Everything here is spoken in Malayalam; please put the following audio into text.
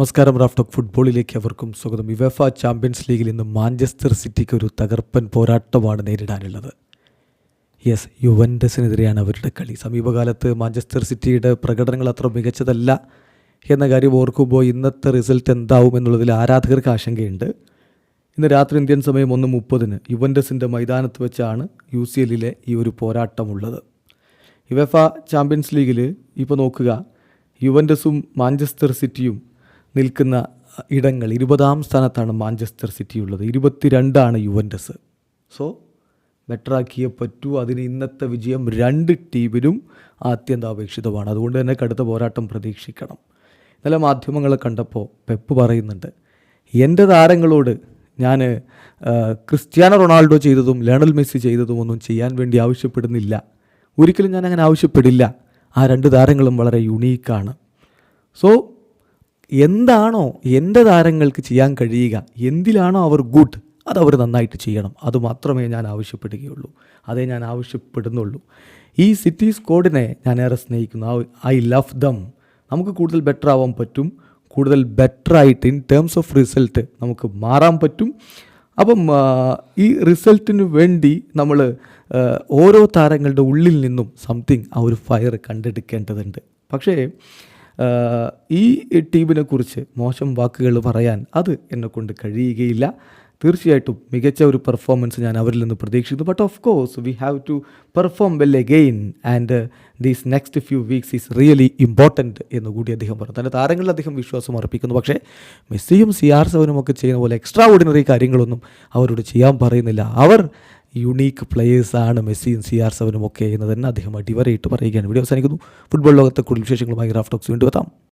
നമസ്കാരം റാഫ്റ്റോക്ക് ഫുട്ബോളിലേക്ക് അവർക്കും സ്വാഗതം. യുവേഫ ചാമ്പ്യൻസ് ലീഗിൽ ഇന്ന് മാഞ്ചസ്റ്റർ സിറ്റിക്ക് ഒരു തകർപ്പൻ പോരാട്ടമാണ് നേരിടാനുള്ളത്. യെസ് യുവൻഡസിനെതിരെയാണ് അവരുടെ കളി. സമീപകാലത്ത് മാഞ്ചസ്റ്റർ സിറ്റിയുടെ പ്രകടനങ്ങൾ അത്ര മികച്ചതല്ല എന്ന കാര്യം ഓർക്കുമ്പോൾ ഇന്നത്തെ റിസൾട്ട് എന്താവും എന്നുള്ളതിൽ ആരാധകർക്ക് ആശങ്കയുണ്ട്. ഇന്ന് രാത്രി ഇന്ത്യൻ സമയം ഒന്ന് മുപ്പതിന് യുവൻഡസിന്റെ മൈതാനത്ത് വെച്ചാണ് യു സി എല്ലിലെ ഈ ഒരു പോരാട്ടമുള്ളത്. യുവേഫ ചാമ്പ്യൻസ് ലീഗിൽ ഇപ്പോൾ നോക്കുക യുവൻഡസും മാഞ്ചസ്റ്റർ സിറ്റിയും നിൽക്കുന്ന ഇടങ്ങൾ ഇരുപതാം സ്ഥാനത്താണ് മാഞ്ചസ്റ്റർ സിറ്റി ഉള്ളത്. ഇരുപത്തിരണ്ടാണ് യുവൻഡസ്. സോ ബെറ്ററാക്കിയേ പറ്റൂ. അതിന് ഇന്നത്തെ വിജയം രണ്ട് ടീമിനും ആത്യന്താപേക്ഷിതമാണ് അതുകൊണ്ട് തന്നെ കടുത്ത പോരാട്ടം പ്രതീക്ഷിക്കണം. ഇന്നലെ മാധ്യമങ്ങളെ കണ്ടപ്പോൾ പെപ്പ് പറയുന്നുണ്ട് എന്റെ താരങ്ങളോട് ഞാൻ ക്രിസ്ത്യാനോ റൊണാൾഡോ ചെയ്തതും ലയണൽ മെസ്സി ചെയ്തതും ഒന്നും ചെയ്യാൻ വേണ്ടി ആവശ്യപ്പെടുന്നില്ല. ഒരിക്കലും ഞാൻ അങ്ങനെ ആവശ്യപ്പെടില്ല. ആ രണ്ട് താരങ്ങളും വളരെ യുണീക്കാണ് സോ എന്താണോ എന്റെ താരങ്ങൾക്ക് ചെയ്യാൻ കഴിയുക എന്തിലാണോ അവർ ഗുഡ് അത് അവർ നന്നായിട്ട് ചെയ്യണം. അതുമാത്രമേ ഞാൻ ആവശ്യപ്പെടുകയുള്ളൂ. അതേ ഞാൻ ആവശ്യപ്പെടുന്നുള്ളൂ. ഈ സിറ്റി സ്കോഡിനെ ഞാൻ ഏറെ സ്നേഹിക്കുന്നു. ഐ ലവ് ദം നമുക്ക് കൂടുതൽ ബെറ്റർ ആവാൻ പറ്റും. കൂടുതൽ ബെറ്റർ ആയിട്ട് ഇൻ ടേംസ് ഓഫ് റിസൾട്ട് നമുക്ക് മാറാൻ പറ്റും. അപ്പം ഈ റിസൾട്ടിന് വേണ്ടി നമ്മൾ ഓരോ താരങ്ങളുടെ ഉള്ളിൽ നിന്നും സംതിങ് ആ ഒരു ഫയർ കണ്ടെടുക്കേണ്ടതുണ്ട്. പക്ഷേ ഈ ടീമിനെ കുറിച്ച് മോശം വാക്കുകൾ പറയാൻ അത് എന്നെക്കൊണ്ട് കഴിയുകയില്ല. തീർച്ചയായിട്ടും മികച്ച ഒരു പെർഫോമൻസ് ഞാൻ അവരിൽ നിന്ന് പ്രതീക്ഷിക്കുന്നു. But of course we have to perform well again and these next few weeks is really important എന്ന് കൂടി അദ്ദേഹം പറഞ്ഞു. തന്റെ താരങ്ങളിൽ അദ്ദേഹം വിശ്വാസം അർപ്പിക്കുന്നു. പക്ഷേ മെസ്സിയും സി ആർ സെവനും ഒക്കെ ചെയ്യുന്ന പോലെ എക്സ്ട്രാ ഓർഡിനറി കാര്യങ്ങളൊന്നും അവരോട് ചെയ്യാൻ പറയുന്നില്ല. അവർ യുണീക്ക് പ്ലേയേഴ്സാണ് മെസ്സിയും സി ആർ സെവനും ഒക്കെ എന്ന് തന്നെ അദ്ദേഹം അടിവരയിട്ട് പറയുകയാണ്. വീഡിയോ അവസാനിക്കുന്നു. ഫുട്ബോൾ ലോകത്തെ കൂടുതൽ വിശേഷങ്ങളുമായി റാഫ്റ്റോക്സ് വീണ്ടും എത്താം.